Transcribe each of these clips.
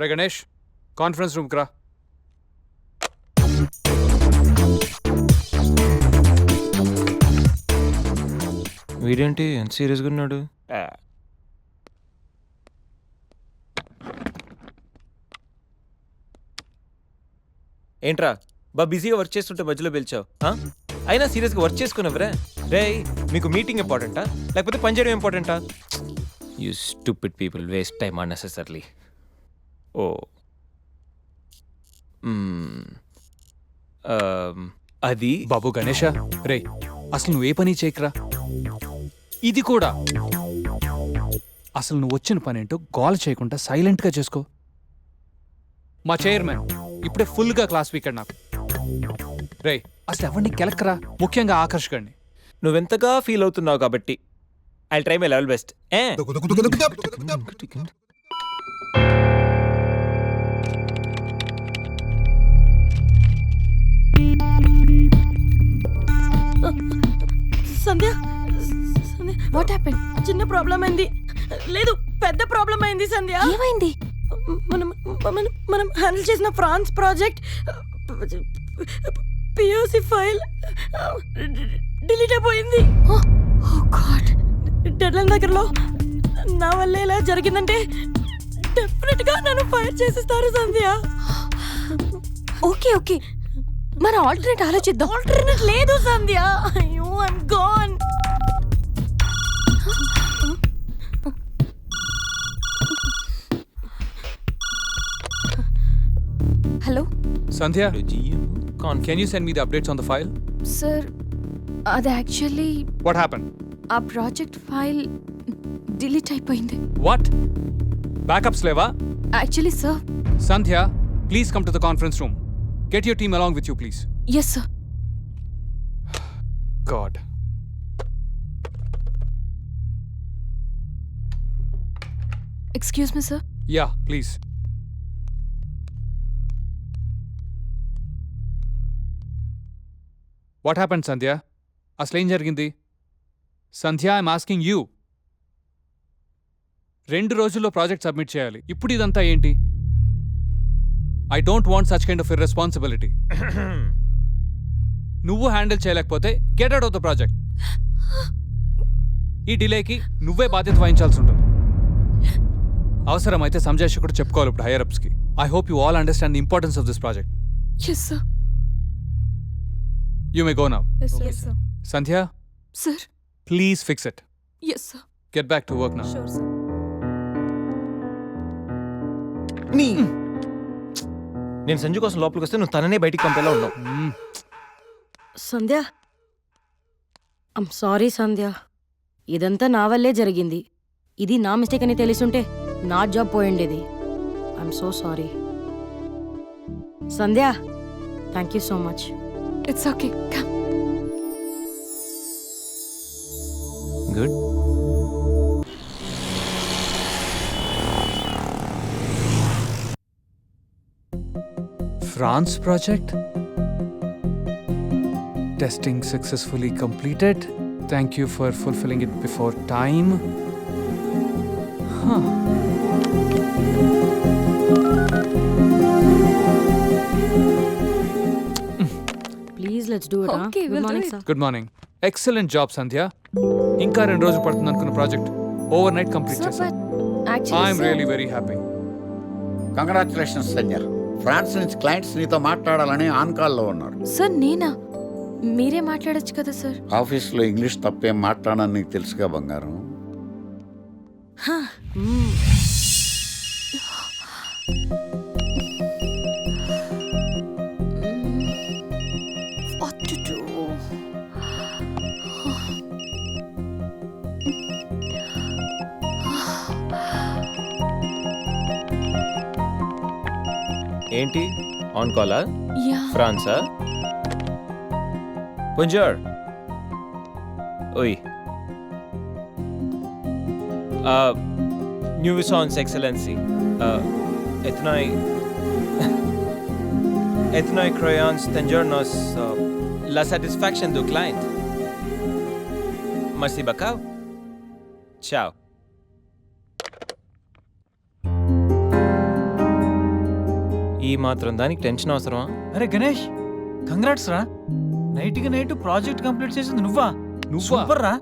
రే Ganesh conference రూమ్కి రా. వీడేంటి ఎంత సీరియస్గా ఉన్నాడు? ఏంట్రా బా బిజీగా వర్క్ చేస్తుంటే మధ్యలో పిలిచావు? అయినా సీరియస్గా వర్క్ చేసుకున్నావురా రే మీకు మీటింగ్ ఇంపార్టెంటా లేకపోతే పని చేయడం ఇంపార్టెంటా you stupid people waste time unnecessarily అది బాబు గణేష రే అసలు నువ్వు ఏ పని చేయకురా ఇది కూడా అసలు నువ్వు వచ్చిన పని ఏంటో గోల్ చేయకుండా సైలెంట్గా చేసుకో మా చైర్మన్ ఇప్పుడే ఫుల్గా క్లాస్ వీకెండ్ నాకు రే అసలు ఎవరిని కెలక్కరా ముఖ్యంగా ఆకర్షకండి నువ్వెంతగా ఫీల్ అవుతున్నావు కాబట్టి I try my level best ఏ సంధ్య? వాట్ హ్యాపెన్ చిన్న ప్రాబ్లం అయింది. లేదు పెద్ద ప్రాబ్లం అయింది సంధ్య. ఏమైంది? మనం మనం మనం హ్యాండిల్ చేసిన France project POC file delete అయిపోయింది. ఓ గాడ్ డెడ్లైన్ దగ్గరలో నా వల్ల ఇలా జరిగిందంటే డెఫినెట్గా నన్ను ఫైర్ చేసిస్తారు సంధ్య. ఓకే ఓకే మన ఆల్టర్నేట్ ఆలోచిద్దాం. ఆల్టర్నేట్ లేదు సంధ్య. అయ్యో I'm gone hello Sandhya confidence can you send me the updates on the file sir అది యాక్చువల్లీ వాట్ హ్యాపన్ ఆ ప్రాజెక్ట్ ఫైల్ డిలీట్ అయిపోయింది వాట్ బ్యాకప్స్ లేవా actually sir Sandhya please come to the conference room get your team along with you please yes sir God. Excuse me sir yeah please. What happen సంధ్య అసలు ఏం జరిగింది? సంధ్య I'm asking you రెండు రోజుల్లో project submit చేయాలి. ఇప్పుడు ఇదంతా ఏంటి? I don't want such kind of irresponsibility నువ్వు హ్యాండిల్ చేయలేకపోతే get out of the project. ఈ డిలేకి నువ్వే బాధ్యత వహించాల్సి ఉంటుంది. అవసరమైతే సంజయ్ కూడా చెప్పుకోవాలి ఇప్పుడు hire అప్స్కి I hope you all understand the importance of this project yes sir you may go now Sandhya sir please fix it yes sir get back to work sure sir నీ. నేను సంజు కోసం లోపలికి వస్తే నువ్వు తననే బయటికి పంపేలా ఉన్నావు. సంధ్య? I'm sorry Sandhya. ఇదంతా నా వల్లే జరిగింది. ఇది నా మిస్టేక్ అని తెలిసుంటే నా జాబ్ పోయిండేది. I'm so sorry Sandhya thank you so much it's okay come good France project. Testing successfully completed. Thank you for fulfilling it before time. Huh. Please let's do it Okay, we'll good do morning it. Sir good morning excellent job Sandhya ఇంకా రెండు రోజులు పడుతుంది అనుకున్న project overnight complete చేశాను I'm really very happy congratulations సంజ France నుంచి clients నీతో మాట్లాడాలని ఆన్ కాల్లో ఉన్నారు. సార్ నేనా? మీరే మాట్లాడొచ్చు కదా సార్? ఆఫీస్లో ఇంగ్లీష్ తప్పేం మాట్లాడని నీకు తెలుసుగా బంగారం? ఏంటి? ఆన్ కాలా యా. ఫ్రాన్సా? Bonjour. Oui. Uh, Nuisance Excellency. Uh, etnoi... etnoi crayons tengernos uh, la satisfaction du client. Merci beaucoup. Ciao. ఈ మాత్రం దానికి టెన్షన్ అవసరమా అరే గణేష్ కంగ్రాట్స్ రా నైట్కి నైట్ ప్రాజెక్ట్ కంప్లీట్ చేసింది నువ్వా? నువ్వా? సూపర్ రా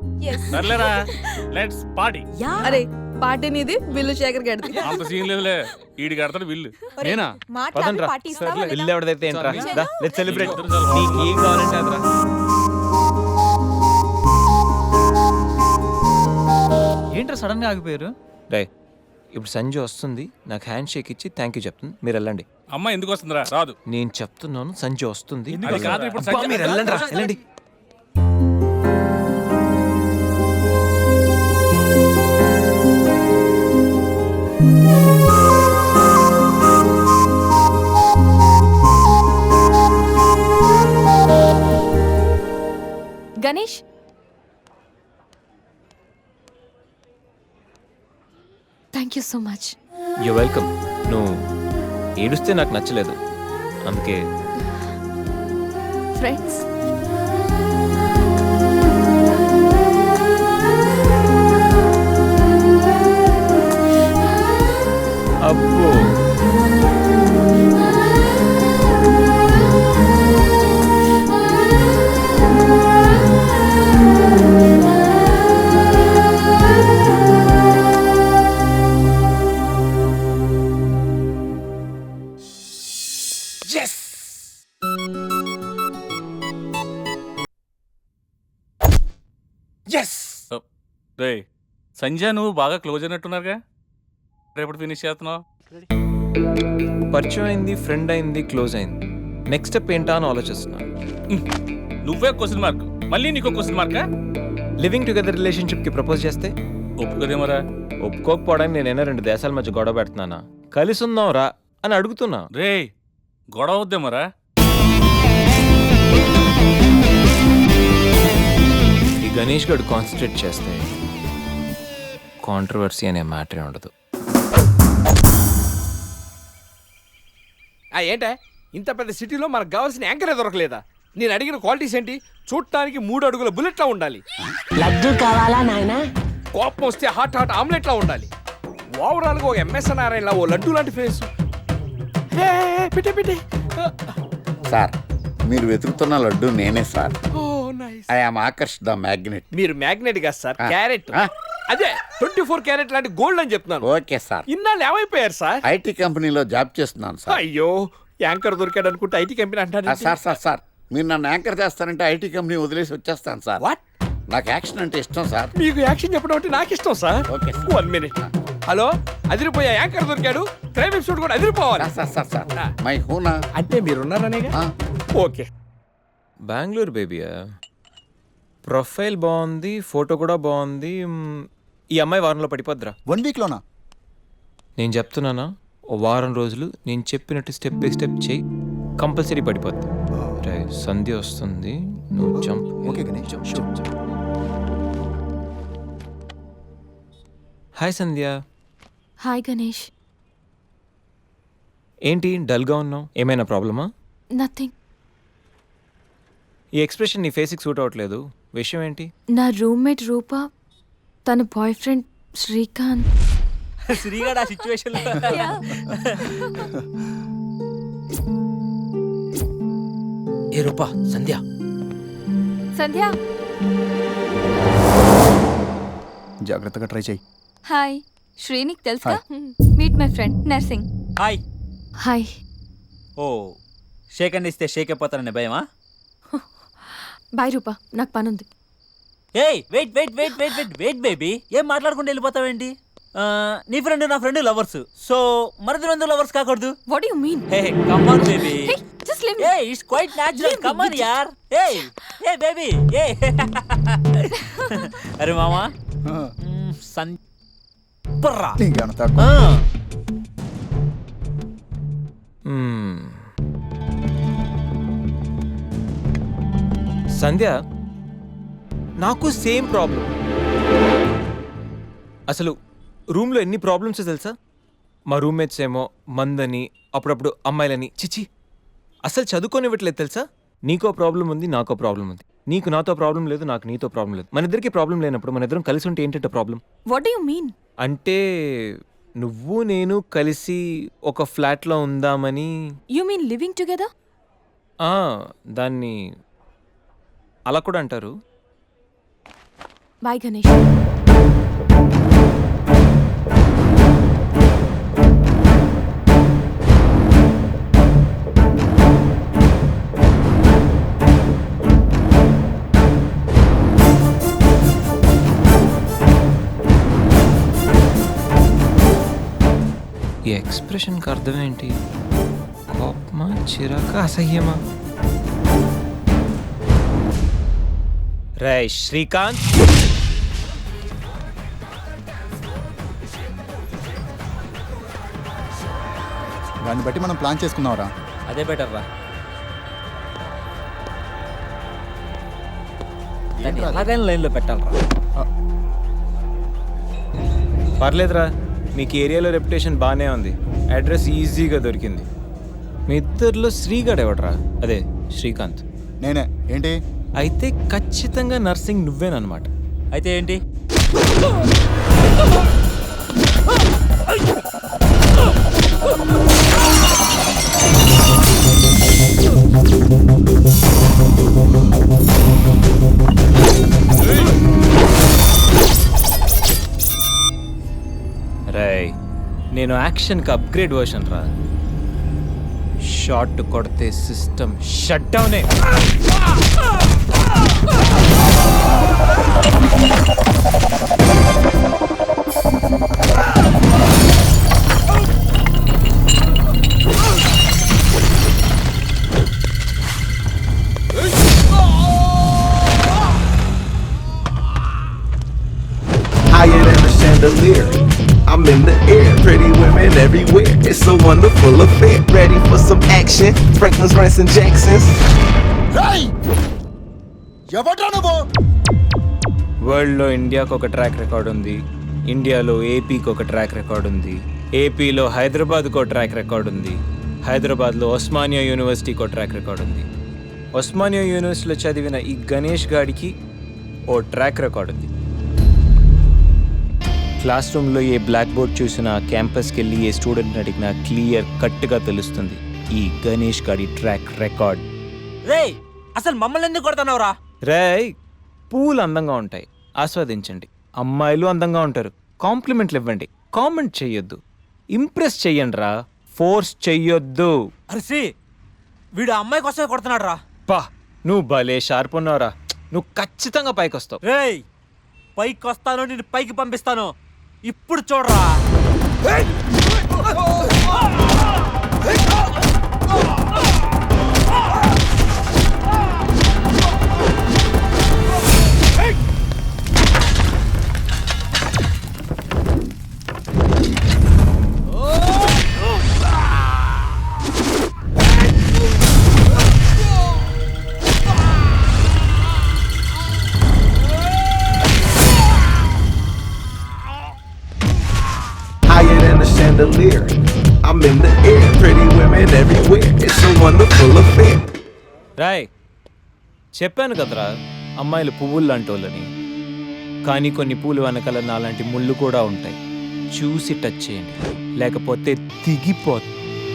సర్లేరా లెట్స్ పార్టీ అరే పార్టీ నీది బిల్లు శేఖర్ గడిది అంత సీన్ లేదులే. ఈడి కడతాడు బిల్లు. నేనా? పదండ్రా. ఇల్లు ఎవరిదైతే ఏంట్రా? లెట్ సెలబ్రేట్ ఇద్దరు చాలా నీకు ఏం కావాలంటే అదరా. ఏంట్రా సడన్గా ఆగిపోయారు? రే ఇప్పుడు సంజయ్ వస్తుంది నాకు హ్యాండ్ షేక్ ఇచ్చి థ్యాంక్ యూ చెప్తుంది. మీరు వెళ్ళండి. అమ్మ ఎందుకు వస్తుందిరా? రాదు. నేను చెప్తున్నాను సంజయ్ వస్తుంది. అది కాదు ఇప్పుడు అబ్బా, సంజయ్- మీరు వెళ్ళండి రా, వెళ్ళండి. Ganesh you so much. You welcome నువ్వు ఏడుస్తే నాకు నచ్చలేదు. అందుకే ఫ్రెండ్స్ అబ్బో. రే సంజయ్ నువ్వు బాగా క్లోజ్ అయినట్టున్నారుగా. రేపటి ఫినిష్ చేస్తున్నావు? పరిచయం అయింది ఫ్రెండ్ అయింది క్లోజ్ అయింది. నెక్స్ట్ స్టెప్ ఏంటా అని ఆలోచిస్తున్నాను నువ్వే క్వశ్చన్ మార్క్ మళ్ళీ నీకు క్వశ్చన్ మార్కా లివింగ్ టుగెదర్ రిలేషన్షిప్కి ప్రపోజ్ చేస్తే? ఒప్పుకోదేమరా ఒప్పుకోకపోవడానికి నేనైనా రెండు దేశాల మధ్య గొడవ పెడుతున్నానా? కలిసి ఉందాం రా అని అడుగుతున్నా. రే గొడవ వద్దేమరా ఈ గణేష్ గడు కాన్సన్ట్రేట్ చేస్తే? కాంట్రవర్సీ అనే మ్యాటరే ఉండదు. ఆ ఏంటే? ఇంత పెద్ద సిటీలో మనకు కావాల్సిన యాంకరే దొరకలేదా? నేను అడిగిన క్వాలిటీస్ ఏంటి? చూడటానికి మూడు అడుగుల బుల్లెట్లా ఉండాలి. లడ్డు కావాలా నాయనా? కోపం వస్తే హాట్ హాట్ ఆమ్లెట్లా ఉండాలి. ఓవరాల్గా ఒక ఎంఎస్ నారాయణలా ఓ లడ్డు లాంటి ఫేస్. పెట్టే పెట్టే. సార్ మీరు వెతుకుతున్న లడ్డు నేనే sir. Oh nice. I am Akarsh the magnet. మీరు మ్యాగ్నెట్ కాదు సార్. క్యారెట్. అదే ట్వంటీ ఫోర్ క్యారెట్ లాంటి గోల్డ్ అని చెప్తున్నాను. Okay sir. ఇన్నాళ్ళు ఏమైపోయారు సార్? ఐటీ కంపెనీలో జాబ్ చేస్తున్నాను సార్. అయ్యో యాంకర్ దొరికాడు అనుకుంటే ఐటీ కంపెనీ ఆ, అంటారు సార్ సార్ సార్. మీరు నన్ను యాంకర్ చేస్తారంటే ఐటీ కంపెనీ వదిలేసి వచ్చేస్తాను సార్. వాట్ నాకు యాక్షన్ అంటే ఇష్టం సార్. మీకు యాక్షన్ చెప్పడం అంటే నాకు ఇష్టం sir. Okay sir. One minute hello అదిరిపోయా యాంకర్ దొరికాడు క్రైమ్ ఎపిసోడ్ కూడా అదిరిపోవాలి. Sir sir sir. Sir Main Hoon Na? అంటే మీరున్నారనేగా? ఆ, ఓకే. బెంగళూరు బేబీయా ప్రొఫైల్ బాగుంది ఫోటో కూడా బాగుంది మ్, ఈ అమ్మాయి వారంలో పడిపోద్దిరా. వన్ వీక్ లోనా? నేను చెప్తున్నానా ఓ వారం రోజులు నేను చెప్పినట్టు స్టెప్ బై స్టెప్ చేయి కంపల్సరీ పడిపోద్ది. రే సంధ్య వస్తుంది నువ్వు jump okay Ganesh hi Sandhya. Hi Ganesh ఏంటి డల్గా ఉన్నావు? ఏమైనా ప్రాబ్లమా? నథింగ్ ఈ ఎక్స్ప్రెషన్ నీ ఫేస్కి సూట్ అవ్వట్లేదు. విషయం ఏంటి? నా రూమ్మేట్ రూప తన బాయ్ ఫ్రెండ్ శ్రీకాంత్. శ్రీగాడు ఆ సిచ్యువేషన్ ఏ రూపా సంధ్య. సంధ్య. జాగ్రత్తగా ట్రై చేయి. హాయ్ శ్రీనిక్ తెలుసా meet my friend Narsing hi hi ఓ షేక్ అండ్ ఇస్తే షేక్ అయిపోతానని భయమా? బాయ్ రూప. నాకు పనుంది. ఏయ్ wait wait wait wait wait wait baby ఏం మాట్లాడుకుంటూ వెళ్ళిపోతావేంటి? ఆ, నీ ఫ్రెండ్ నా ఫ్రెండ్ లవర్స్ సో మరిది మంది లవర్స్ కాకూడదు? What you mean hey come on baby just leave ఏ ఇట్స్ క్వైట్ న్యాచురల్ కమాన్ యార్ ఏ ఏ బేబీ ఏ అరే మామా. సన్ పర్రా నీకేమన్నా తక్కువ. సంధ్య నాకు సేమ్ ప్రాబ్లం అసలు రూమ్లో ఎన్ని ప్రాబ్లమ్స్ తెలుసా? మా రూమ్మేట్స్ ఏమో మందని అప్పుడప్పుడు అమ్మాయిలని చిచి అసలు చదువుకోనివ్వట్లేదు తెలుసా? నీకో ప్రాబ్లం ఉంది నాకో ప్రాబ్లం ఉంది. నీకు నాతో ప్రాబ్లం లేదు నాకు నీతో ప్రాబ్లం లేదు. మన ఇద్దరికి ప్రాబ్లం లేనప్పుడు మన ఇద్దరం కలిసి ఉంటే ఏంటంటే ప్రాబ్లం వాట్ యు మీన్ అంటే నువ్వు నేను కలిసి ఒక ఫ్లాట్లో ఉందామని. యూ మీన్ లివింగ్ టుగెదర్ ఆ, దాన్ని అలా కూడా అంటారు. బాయ్ గణేష్ ఈ ఎక్స్ప్రెషన్కి అర్థం ఏంటి కోపమా చిరాక అసహ్యమా రే శ్రీకాంత్ దాన్ని బట్టి మనం ప్లాన్ చేసుకుందాంరా. అదే బెటర్ రా. దాన్ని ఎలాగైనా లైన్లో పెట్టాలరా. పర్లేదురా మీకు ఏరియాలో రెప్యుటేషన్ బాగానే ఉంది. అడ్రస్ ఈజీగా దొరికింది. మీ ఇద్దరిలో శ్రీగాడు ఎవడరా? అదే శ్రీకాంత్. నేనే. ఏంటి? అయితే ఖచ్చితంగా నర్సింగ్ నువ్వేనమాట అయితే ఏంటి? యాక్షన్కి అప్గ్రేడ్ వర్షన్ రా. షార్ట్ కొడితే సిస్టమ్ షట్ డౌనే action? Franklin's, Branson, Jackson's. ఎవడ్రా నువ్వు వరల్డ్లో ఇండియాకు ఒక ట్రాక్ రికార్డ్ ఉంది. ఇండియాలో ఏపీకి ఒక ట్రాక్ రికార్డ్ ఉంది. ఏపీలో హైదరాబాద్కు ఒక ట్రాక్ రికార్డ్ ఉంది. హైదరాబాద్లో ఒస్మానియా యూనివర్సిటీకి ఒక ట్రాక్ రికార్డ్ ఉంది. ఒస్మానియా యూనివర్సిటీలో చదివిన ఈ గణేష్ గాడికి ఓ ట్రాక్ రికార్డ్ ఉంది. క్లాస్ రూమ్లో ఏ బ్లాక్ బోర్డ్ చూసినా క్యాంపస్కి వెళ్ళి ఏ స్టూడెంట్ అడిగినా క్లియర్ కట్గా తెలుస్తుంది. ఈ గణేష్ గాడి ట్రాక్ రికార్డ్ రేయ్ అసలు మమ్మల్ని ఎందుకు కొడుతున్నావురా? రేయ్ పూలు అందంగా ఉంటాయి. ఆస్వాదించండి. అమ్మాయిలు అందంగా ఉంటారు. కాంప్లిమెంట్లు ఇవ్వండి. కామెంట్ చెయ్యొద్దు. ఇంప్రెస్ చెయ్యండి రా ఫోర్స్ చెయ్యొద్దు. అరిసి వీడు ఆ అమ్మాయి కోసమే కొడుతున్నాడు రా పా నువ్వు భలే షార్ప్ ఉన్నావురా. నువ్వు ఖచ్చితంగా పైకి వస్తావు రేయ్ పైకి వస్తాను నేను పైకి పంపిస్తాను. ఇప్పుడు చూడరా. వండర్ఫుల్ రాయ్ చెప్పాను కదరా అమ్మాయిలు పువ్వులు లాంటి వాళ్ళని కానీ కొన్ని పూలు వెనకాల నాలాంటి ముళ్ళు కూడా ఉంటాయి. చూసి టచ్ చేయండి. లేకపోతే దిగిపోతుంది